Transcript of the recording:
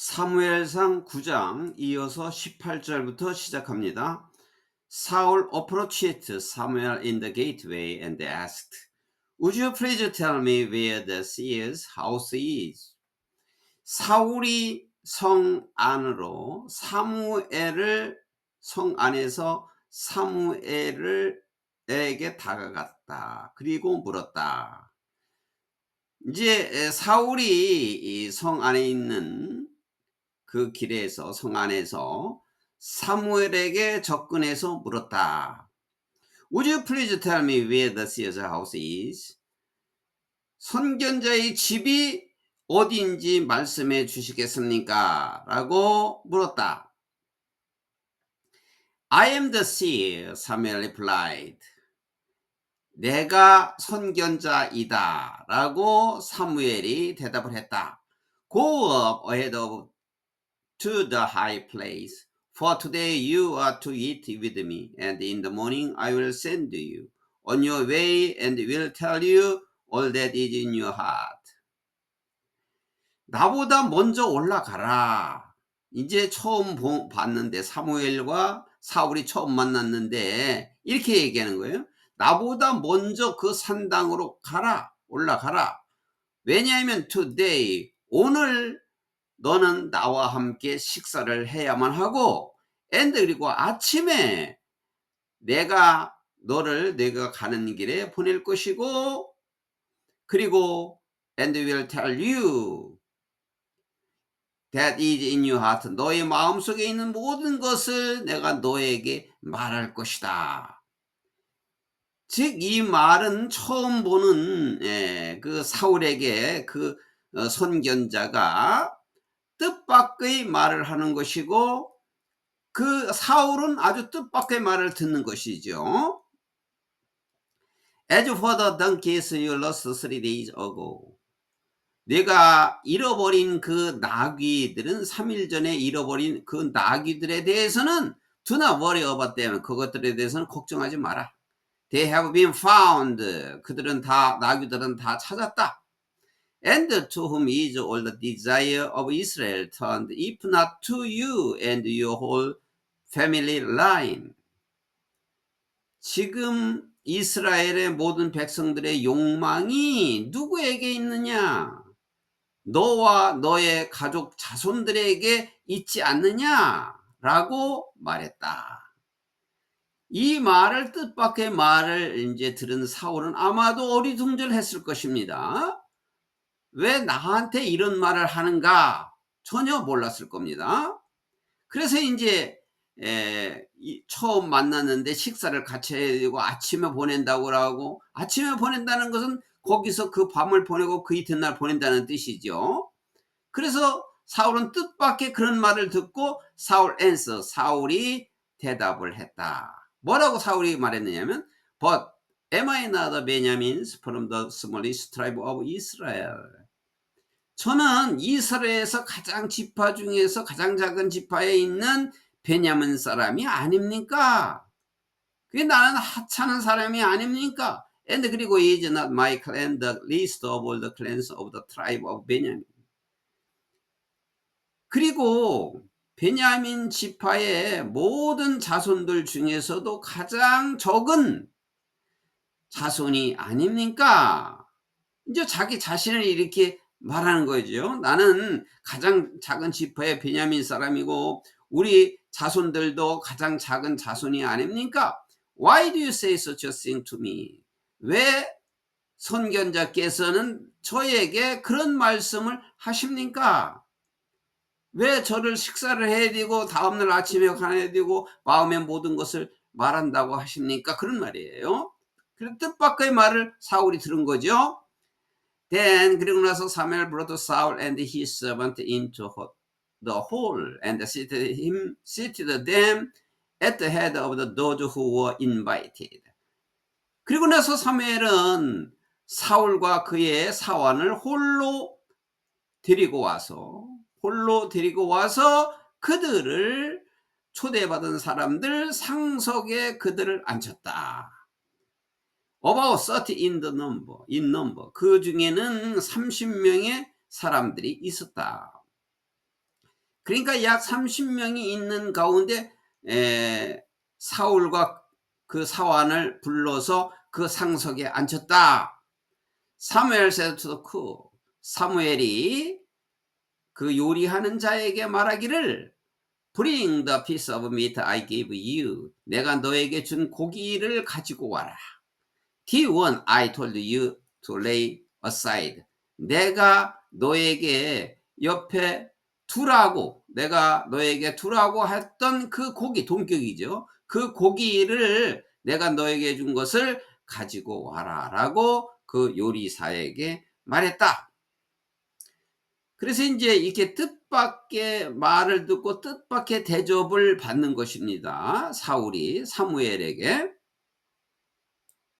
사무엘상 9장 이어서 18절부터 시작합니다. 사울 approached Samuel in the gateway and asked, Would you please tell me where the seer's house is? 사울이 성 안으로 사무엘을 성 안에서 사무엘에게 다가갔다. 그리고 물었다. 이제 사울이 성 안에 있는 그 길에서 성 안에서 사무엘에게 접근해서 물었다. Would you please tell me where the seer's house is? 선견자의 집이 어디인지 말씀해 주시겠습니까? 라고 물었다. I am the seer, Samuel replied. 내가 선견자이다. 라고 사무엘이 대답을 했다. Go up ahead of to the high place. For today you are to eat with me, and in the morning I will send you on your way and will tell you all that is in your heart. 나보다 먼저 올라가라. 이제 처음 보- 봤는데 사무엘과 사울이 처음 만났는데 이렇게 얘기하는 거예요. 나보다 먼저 그 산당으로 가라. 올라가라. 왜냐하면 today 오늘 너는 나와 함께 식사를 해야만 하고 and 그리고 아침에 내가 너를 내가 가는 길에 보낼 것이고 그리고 and will tell you that is in your heart 너의 마음속에 있는 모든 것을 내가 너에게 말할 것이다. 즉 이 말은 처음 보는 예, 그 사울에게 그 어, 선견자가 뜻밖의 말을 하는 것이고 그 사울은 아주 뜻밖의 말을 듣는 것이죠. As for the donkeys you lost three days ago. 내가 잃어버린 그 나귀들은 3일 전에 잃어버린 그 나귀들에 대해서는 do not worry about them. 그것들에 대해서는 걱정하지 마라. They have been found. 그들은 다 나귀들은 다 찾았다. And to whom is all the desire of Israel turned, if not to you and your whole family line. 지금 이스라엘의 모든 백성들의 욕망이 누구에게 있느냐? 너와 너의 가족 자손들에게 있지 않느냐? 라고 말했다. 이 말을 뜻밖의 말을 이제 들은 사울은 아마도 어리둥절했을 것입니다. 왜 나한테 이런 말을 하는가 전혀 몰랐을 겁니다. 그래서 이제 에, 이- 처음 만났는데 식사를 같이 해야 되고 아침에 보낸다고 하고 아침에 보낸다는 것은 거기서 그 밤을 보내고 그 이튿날 보낸다는 뜻이죠. 그래서 사울은 뜻밖의 그런 말을 듣고 사울 앤서 사울이 대답을 했다. 뭐라고 사울이 말했느냐면 But am I not a Benjamins from the smallest tribe of Israel? 저는 이스라엘에서 가장 지파 중에서 가장 작은 지파에 있는 베냐민 사람이 아닙니까? 그게 나는 하찮은 사람이 아닙니까? And 그리고 is not my clan the least of all the clans of the tribe of Benjamin. 그리고 베냐민 지파의 모든 자손들 중에서도 가장 적은 자손이 아닙니까? 이제 자기 자신을 이렇게 말하는 거죠. 나는 가장 작은 지파의 베냐민 사람이고 우리 자손들도 가장 작은 자손이 아닙니까? Why do you say such a thing to me? 왜 선견자께서는 저에게 그런 말씀을 하십니까? 왜 저를 식사를 해야 되고 다음날 아침에 가야 되고 마음의 모든 것을 말한다고 하십니까? 그런 말이에요. 그 뜻밖의 말을 사울이 들은 거죠. Then 그리고 나서 사무엘 brought Saul and his servant into the hall and seated him seated them at the head of the those who were invited. 그리고 나서 사무엘은 사울과 그의 사환을 홀로 데리고 와서 홀로 데리고 와서 그들을 초대받은 사람들 상석에 그들을 앉혔다. About 30 in the number, in number. 그 중에는 30명의 사람들이 있었다. 그러니까 약 30명이 있는 가운데 에, 사울과 그 사환을 불러서 그 상석에 앉혔다. 사무엘 cook. 사무엘이 그 요리하는 자에게 말하기를 Bring the piece of meat I gave you. 내가 너에게 준 고기를 가지고 와라. The one I told you to lay aside. 내가 너에게 옆에 두라고 내가 너에게 두라고 했던 그 고기 동격이죠. 그 고기를 내가 너에게 준 것을 가지고 와라라고 그 요리사에게 말했다. 그래서 이제 이렇게 뜻밖의 말을 듣고 뜻밖의 대접을 받는 것입니다. 사울이 사무엘에게